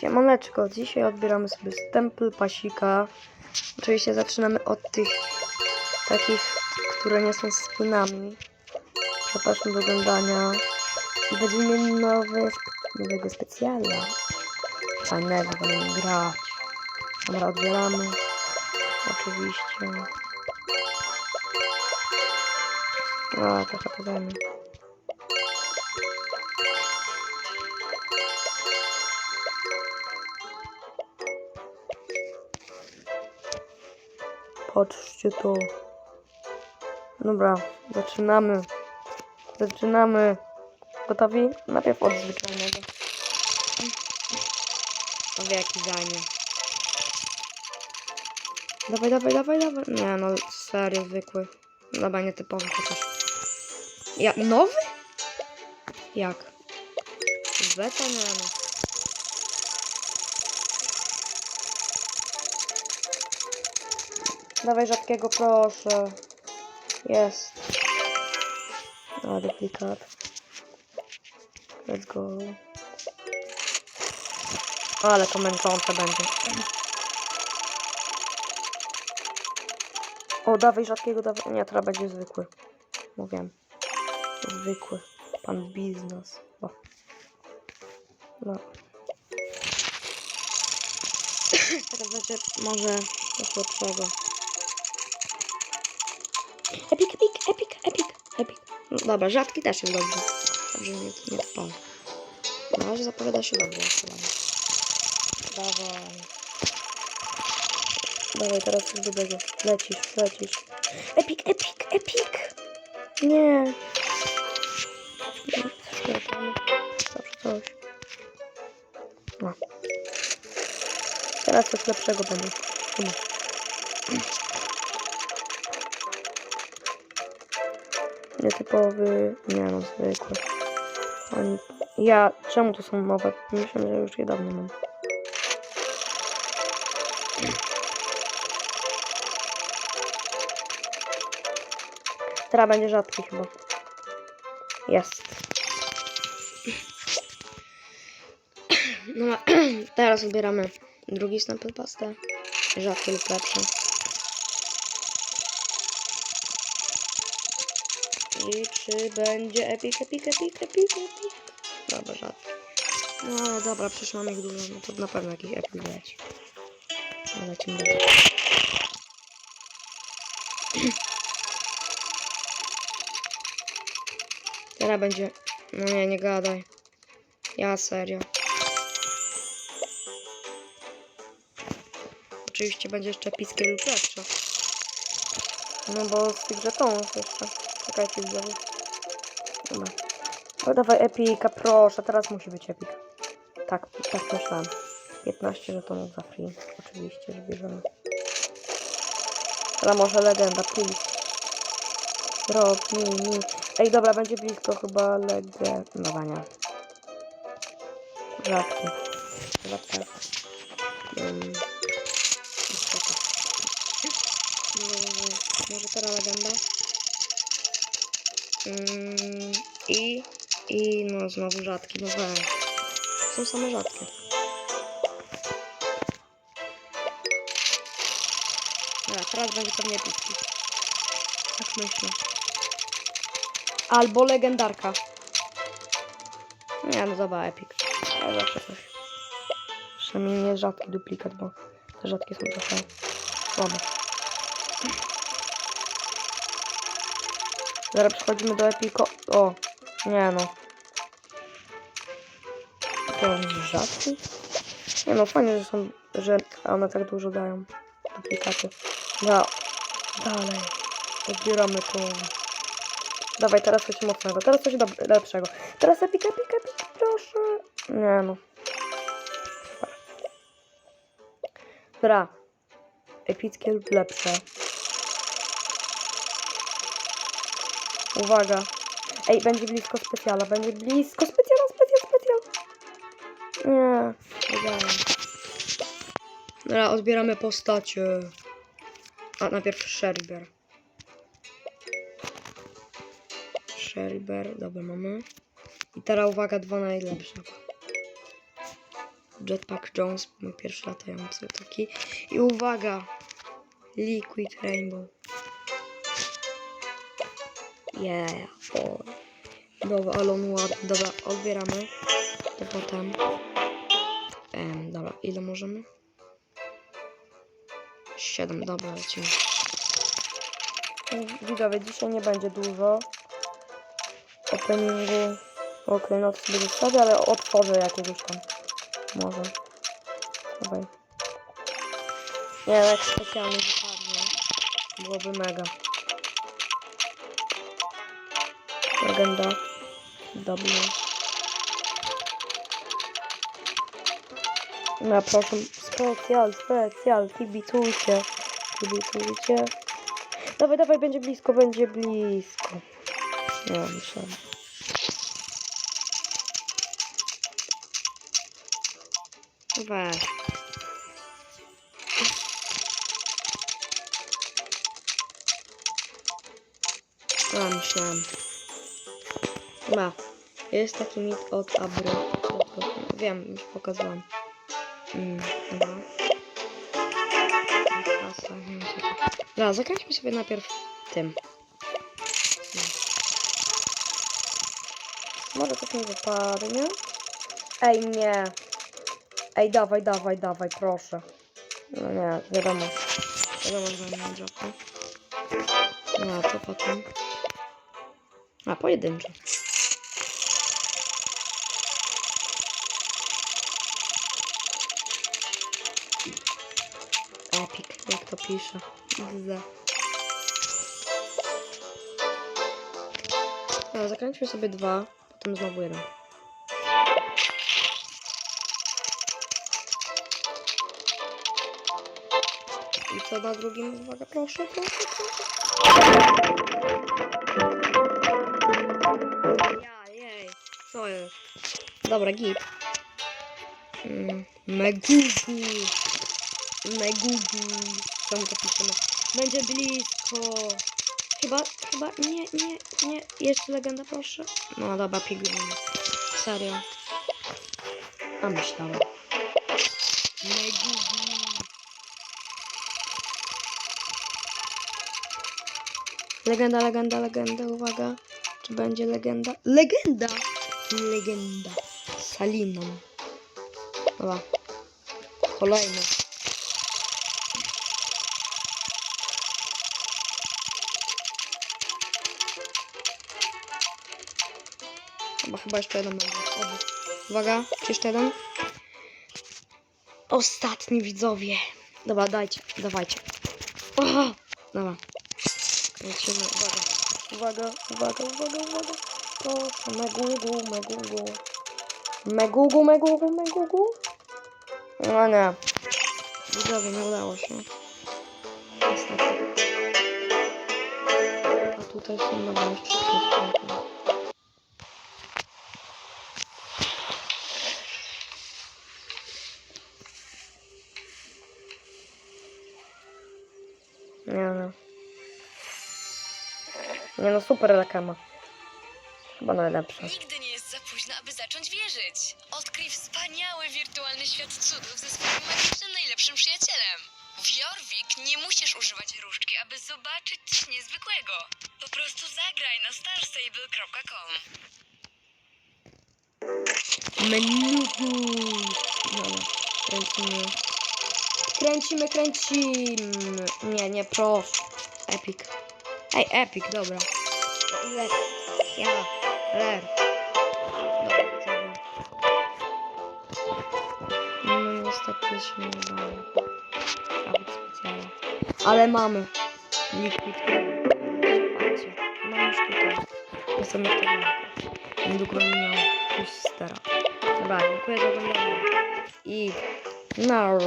Siemaneczko, dzisiaj odbieramy sobie stempel pasika. Oczywiście zaczynamy od tych takich, które nie są skinami. Zapraszam do oglądania. I będziemy mieli nowe, nowego specjala. Fajnego, będziemy grać. Dobra, odbieramy. Oczywiście. A, trochę podajmy. Patrzcie to. Dobra, zaczynamy. Zaczynamy. Gotowi? Najpierw od zwyczajnego. Wie jaki zajmie. Dawaj, dawaj, dawaj, dawaj. Nie no, serio, zwykły. Dobra, nietypowy chociaż. Ja, nowy? Jak? Beta? Nie no. Dawaj rzadkiego, proszę. Jest. A, duplikat. Let's go. Ale to męczące będzie. O, dawaj rzadkiego, dawaj. Nie, teraz będzie zwykły. Mówiłem. Zwykły. Pan biznes. O. No. Teraz będzie może coś lepszego. Epic, epic, epic, epic, epic. No, dobra, rzadki też jest dobrze. Dobrze, nie, nie wpadł. Na razie zapowiada się dobrze. Dawaj. Dawaj, teraz coś dobrego. Lecisz, lecisz. Epic, epic, epic. Nie. Coś. No. Teraz coś lepszego będzie. Chyba. Nietypowy, nie no, zwykły. Ja, czemu to są nowe? Myślę, że już je dawno mam. Teraz będzie rzadki chyba. Jest. No, teraz odbieramy drugi sample pastę. Rzadki lub lepszy. I czy będzie epic, epic, epic, epic, epic? Dobra, rzadki. No dobra, przecież mam ich dużo, no to na pewno jakiś epic leci. Ale lecimy dalej. Teraz będzie... No nie, nie gadaj. Ja serio. Oczywiście będzie jeszcze epickie lub lepsze. No bo z tych żetonów jeszcze. Czekajcie widzowie. Dobra. No dawaj epika, proszę, teraz musi być epik. Tak, tak myślałem. 15 żetonów za free. Oczywiście, że bierzemy. Ale może legenda, please. Rob mi. Ej, dobra, będzie blisko chyba legendowania. Rzadki. Tak. Um. Może, może teraz legenda. Mm, I, i no znowu rzadki, no weź. Są same rzadkie. Dobra, teraz będzie pewnie epicki. Tak myślę. Albo legendarka. Nie, no dobra, epic. Ale zawsze coś. Przynajmniej nie rzadki duplikat, bo te rzadkie są trochę słabe. Zaraz przechodzimy do epiko. O, nie no. To rzadki? Nie no, fajnie, że są, że one tak dużo dają. Duplikaty. No, dalej. Odbieramy to. Dawaj, teraz coś mocnego. Teraz coś lepszego. Teraz epik, epik, epik, proszę. Nie no. Dobra. Epickie lub lepsze. Uwaga. Ej, będzie blisko specjala. Będzie blisko specjala, specjal, specjal. Nie. Dobra, odbieramy postacie. A najpierw Sherber. Sherber, dobra mamy. I teraz uwaga, dwa najlepsze. Jetpack Jones, mój pierwszy latający taki. I uwaga! Liquid Rainbow. Yeah, o. Dobra, ale on ładny. Dobra, odbieramy. To potem. Em, dobra, ile możemy? 7, dobra, lecimy. Widzowie, dzisiaj nie będzie dużo openingu. Okej, no to sobie zostawię, ale otworzę jakiegoś tam. Może. Dawaj. Nie, jak specjalnie wypadnie. Byłoby mega. Legenda. Dobry. No proszę, specjal, specjal, kibicujcie. Kibicujcie. Dawaj, dawaj, będzie blisko, będzie blisko. Nie, myślałem. Weź. A, myślałem. Ma. Jest taki mit od Abry. Wiem, już pokazałam. Mm, dobra. Sobie najpierw tym. Może coś mi wypadnie. Ej, nie. Ej, dawaj, dawaj, dawaj, proszę. No nie, wiadomo. Wiadomo, że nie dropnie. No, to potem. A, pojedynczo. To pisze. XD. Dobra, zakręćmy sobie dwa, potem znowu jeden. I co na drugim? Uwaga, proszę, proszę, proszę. Ja, jej, co jest? Dobra, git. Mm, Megugu. Megugu. Co mu to piszemy? Będzie blisko. Chyba, chyba, nie, nie, nie. Jeszcze legenda, proszę. No dobra, pigumy. Serio. A myślałem. Legenda, legenda, legenda, uwaga. Czy będzie legenda? Legenda! Legenda. Saliną. Dobra. Kolejny. Chyba, chyba jeszcze jeden będzie. Uwaga, jeszcze jeden? Ostatni widzowie. Dobra, dajcie, dawajcie. Aha! Dobra. Lecimy, uwaga. Uwaga, uwaga, uwaga, uwaga. Proszę, megugu, megugu. Megugu, megugu, megugu. No nie. Widzowie, nie udało się. Niestety. A tutaj są dobra jeszcze super reklama. Chyba najlepsza. Nigdy nie jest za późno, aby zacząć wierzyć. Odkryj wspaniały wirtualny świat cudów ze swoim magicznym najlepszym przyjacielem. W Jorvik nie musisz używać różdżki, aby zobaczyć coś niezwykłego. Po prostu zagraj na starstable.com. Menugu. Dobra, kręcimy. Kręcimy, kręcimy. Nie, nie, proszę. Epic. Ej, epic, dobra. Le... Ja, ler. Widzowie. No niestety się nie udało. Nawet specjalnie. Ale mamy. Liquid. Patrzcie, mam już tutaj. Jestem już tego. Niedługo będę miał pustera. Dobra, dziękuję za oglądanie. I na